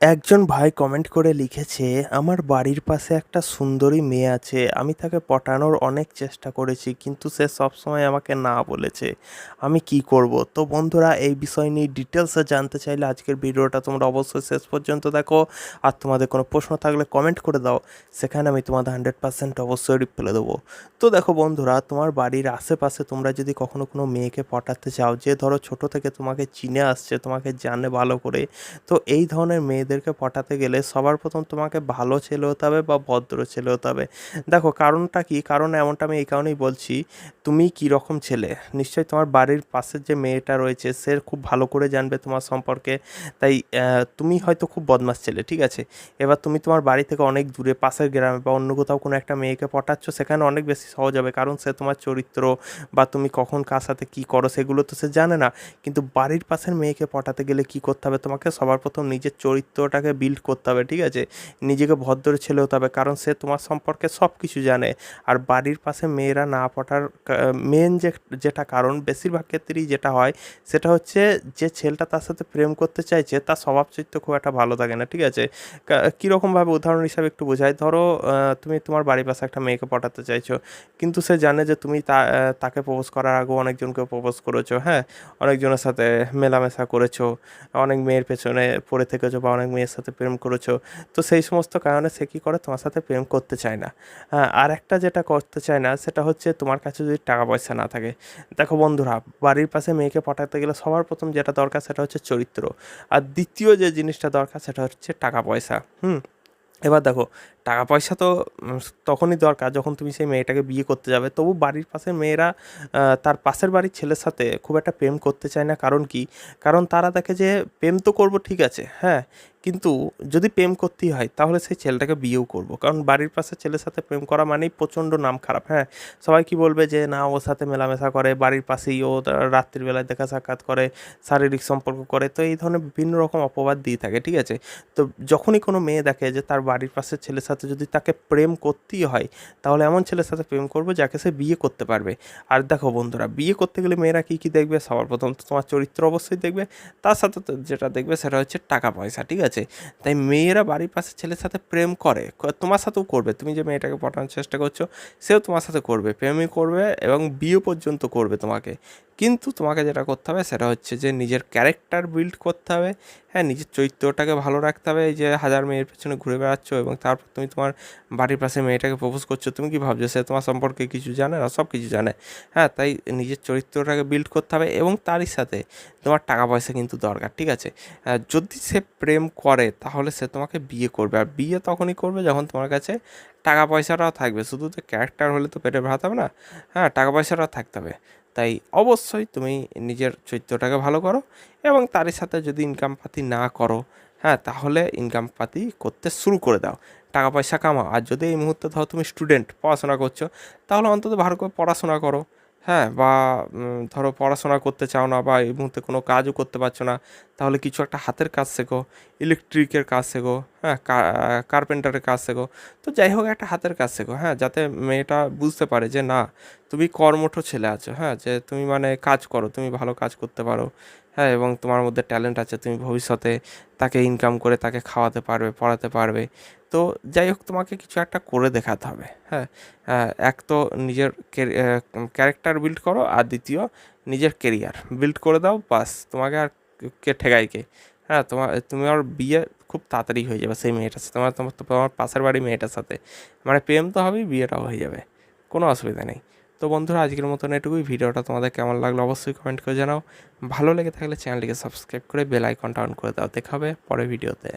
একজন ভাই কমেন্ট করে লিখেছে, আমার বাড়ির পাশে একটা সুন্দরী মেয়ে আছে, আমি তাকে পটানোর অনেক চেষ্টা করেছি, কিন্তু সে সবসময় আমাকে না বলেছে। আমি কি করব? তো বন্ধুরা, এই বিষয় নিয়ে ডিটেলসে জানতে চাইলে আজকের ভিডিওটা তোমরা অবশ্যই শেষ পর্যন্ত দেখো। আর তোমাদের কোনো প্রশ্ন থাকলে কমেন্ট করে দাও, সেখানে আমি তোমাদের হান্ড্রেড পার্সেন্ট অবশ্যই রিপ্লাই দেবো। তো দেখো বন্ধুরা, তোমার বাড়ির আশেপাশে তোমরা যদি কখনো কোনো মেয়েকে পটাতে চাও, যে ধরো ছোট থেকে তোমাকে চিনে আসছে, তোমাকে জানে ভালো করে, তো এই ধরনের মেয়েদেরকে পটাতে গেলে সবার প্রথম তোমাকে ভালো ছেলে হতে হবে বা ভদ্র ছেলে হতে হবে। দেখো, কারণটা কি? কারণ এমনটা আমি এই কারণেই বলছি, তুমি কী রকম ছেলে? নিশ্চয়ই তোমার বাড়ির পাশের যে মেয়েটা রয়েছে, সে খুব ভালো করে জানবে তোমার সম্পর্কে। তাই তুমি হয়তো খুব বদমাস ছেলে, ঠিক আছে? এবার তুমি তোমার বাড়ি থেকে অনেক দূরে, পাশের গ্রামে বা অন্য কোথাও কোনো একটা মেয়েকে পটাচ্ছ, সেখানে অনেক বেশি সহজ হবে। কারণ সে তোমার চরিত্র বা তুমি কখন কার সাথে কী করো, সেগুলো তো সে জানে না। কিন্তু বাড়ির পাশের মেয়েকে পটাতে গেলে কী করতে হবে? তোমাকে সবার প্রথম নিজের চরিত্রটাকে বিল্ড করতে হবে, ঠিক আছে? নিজেকে ভদ্র ছেলে হতে হবে, কারণ সে তোমার সম্পর্কে সব কিছু জানে। আর বাড়ির পাশে মেয়েরা না পটার মেন যে, যেটা কারণ, বেশিরভাগ ক্ষেত্রেই যেটা হয়, সেটা হচ্ছে যে ছেলেটা তার সাথে প্রেম করতে চাইছে, তার স্বভাব চরিত্র খুব একটা ভালো থাকে না, ঠিক আছে? কীরকমভাবে উদাহরণ হিসাবে একটু বোঝাই। ধরো তুমি তোমার বাড়ির পাশে একটা মেয়েকে পটাতে চাইছো, কিন্তু সে জানে যে তুমি তাকে প্রপোজ করার আগেও অনেকজনকে প্রপোজ করেছ হ্যাঁ? অনেকজনের সাথে মেলামেশা করেছ, অনেক মেয়ের পেছনে পড়ে থেকেছো বা অনেক মেয়ের সাথে প্রেম করেছ। তো সেই সমস্ত কারণে সে কী করে তোমার সাথে প্রেম করতে চায় না। হ্যাঁ, আর একটা যেটা করতে চায় না সেটা হচ্ছে তোমার কাছে যদি টাকা পয়সা না থাকে। দেখো বন্ধুরা বাড়ির পাশে মেয়েকে পটাতে গেলে সবার প্রথম যেটা দরকার সেটা হচ্ছে চরিত্র। আর দ্বিতীয় যে জিনিসটা দরকার সেটা হচ্ছে টাকা পয়সা। হুম এবার দেখো টাকা পয়সা তো তখনই দরকার যখন তুমি সেই মেয়েটাকে বিয়ে করতে যাবে। তবু বাড়ির পাশে মেয়েরা তার পাশের বাড়ির ছেলের সাথে খুব একটা প্রেম করতে চায় না। কারণ কি? কারণ তারা দেখে যে প্রেম তো করব ঠিক আছে। হ্যাঁ কিন্তু যদি প্রেম করতেই হয়, তাহলে সেই ছেলেটাকে বিয়েও করব। কারণ বাড়ির পাশে ছেলের সাথে প্রেম করা মানেই প্রচণ্ড নাম খারাপ হ্যাঁ? সবাই কি বলবে যে, না, ওর সাথে মেলামেশা করে, বাড়ির পাশেই ও রাত্রিবেলায় দেখা সাক্ষাৎ করে, শারীরিক সম্পর্ক করে। তো এই ধরনের বিভিন্ন রকম অপবাদ দিয়ে থাকে, ঠিক আছে? তো যখনই কোনো মেয়ে দেখে যে, তার বাড়ির পাশের ছেলের সাথে যদি তাকে প্রেম করতেই হয়, তাহলে এমন ছেলের সাথে প্রেম করবে যাকে সে বিয়ে করতে পারবে। আর দেখো বন্ধুরা, বিয়ে করতে গেলে মেয়েরা কী কী দেখবে? সবার প্রথম তো তোমার চরিত্র অবশ্যই দেখবে, তার সাথে যেটা দেখবে সেটা হচ্ছে টাকা পয়সা, ঠিক আছে? তাই মেয়েরা বাড়ির পাশে ছেলের সাথে প্রেম করে। তোমার সাথেও করবে। তুমি যে মেয়েটাকে পটানোর চেষ্টা করছ, সেও তোমার সাথে করবে। প্রেমই করবে এবং বিয়ে পর্যন্ত করবে তোমাকে। কিন্তু তোমাকে যেটা করতে হবে সেটা হচ্ছে যে নিজের ক্যারেক্টার বিল্ড করতে হবে। হ্যাঁ নিজের চরিত্রটাকে ভালো রাখতে হবে। যে হাজার মেয়ের পেছনে ঘুরে বেড়াচ্ছ এবং তারপর তুমি তোমার বাড়ির পাশে মেয়েটাকে প্রপোজ করছ, তুমি কি ভাবছ সে তোমার সম্পর্কে কিছু জানে না? সব কিছু জানে। হ্যাঁ তাই নিজের চরিত্রটাকে বিল্ড করতে হবে এবং তারই সাথে তোমার টাকা পয়সা কিন্তু দরকার, ঠিক আছে? যদি সে প্রেম করে তাহলে সে তোমাকে বিয়ে করবে। আর বিয়ে তখনই করবে যখন তোমার কাছে টাকা পয়সাটাও থাকবে। শুধু তো ক্যারেক্টার হলে তো পেটে ভাত হবে না। হ্যাঁ টাকা পয়সাটাও থাকতে হবে। তাই অবশ্যই তুমি নিজের চরিত্রটাকে ভালো করো এবং তারই সাথে যদি ইনকাম পাতি না করো হ্যাঁ তাহলে ইনকাম পাতি করতে শুরু করে দাও। টাকা পয়সা কামাও। আর যদি এই মুহূর্তে ধরো তুমি স্টুডেন্ট পড়াশোনা করছ, তাহলে অন্তত ভালো করে পড়াশোনা করো। হ্যাঁ বা ধরো পড়াশোনা করতে চাও না বা এই মুহূর্তে কোনো কাজও করতে পারছ না, তাহলে কিছু একটা হাতের কাজ শেখো ইলেকট্রিকের কাজ শেখো হ্যাঁ কার্পেন্টারের কাজ শেখো। তো যাই হোক, একটা হাতের কাজ শেখো হ্যাঁ যাতে মেয়েটা বুঝতে পারে যে না, তুমি কর্মঠ ছেলে আছো হ্যাঁ যে তুমি মানে কাজ করো, তুমি ভালো কাজ করতে পারো হ্যাঁ এবং তোমার মধ্যে ট্যালেন্ট আছে, তুমি ভবিষ্যতে তাকে ইনকাম করে তাকে খাওয়াতে পারবে, পড়াতে পারবে। তো যাই হোক, তোমাকে কিছু একটা করে দেখাতে হবে হ্যাঁ। এক তো নিজের ক্যারেক্টার বিল্ড করো, আর দ্বিতীয় নিজের কেরিয়ার বিল্ড করে দাও, বাস, তোমাকে আর কে ঠেকায় কে? হ্যাঁ তোমার তুমি আর বিয়ে খুব তাড়াতাড়ি হয়ে যাবে সেই মেয়েটার সাথে। তোমার তোমার তোমার পাশের বাড়ি মেয়েটার সাথে। মানে প্রেম তো হবেই বিয়েটাও হয়ে যাবে। কোনো অসুবিধা নেই। তো বন্ধুরা, আজকের মতন এটুকুই। ভিডিওটা তোমাদের কেমন লাগল অবশ্যই কমেন্ট করে জানাও। ভালো লেগে থাকলে চ্যানেলটিকে সাবস্ক্রাইব করে বেল আইকনটা অন করে দাও। দেখাবে পরে ভিডিওতে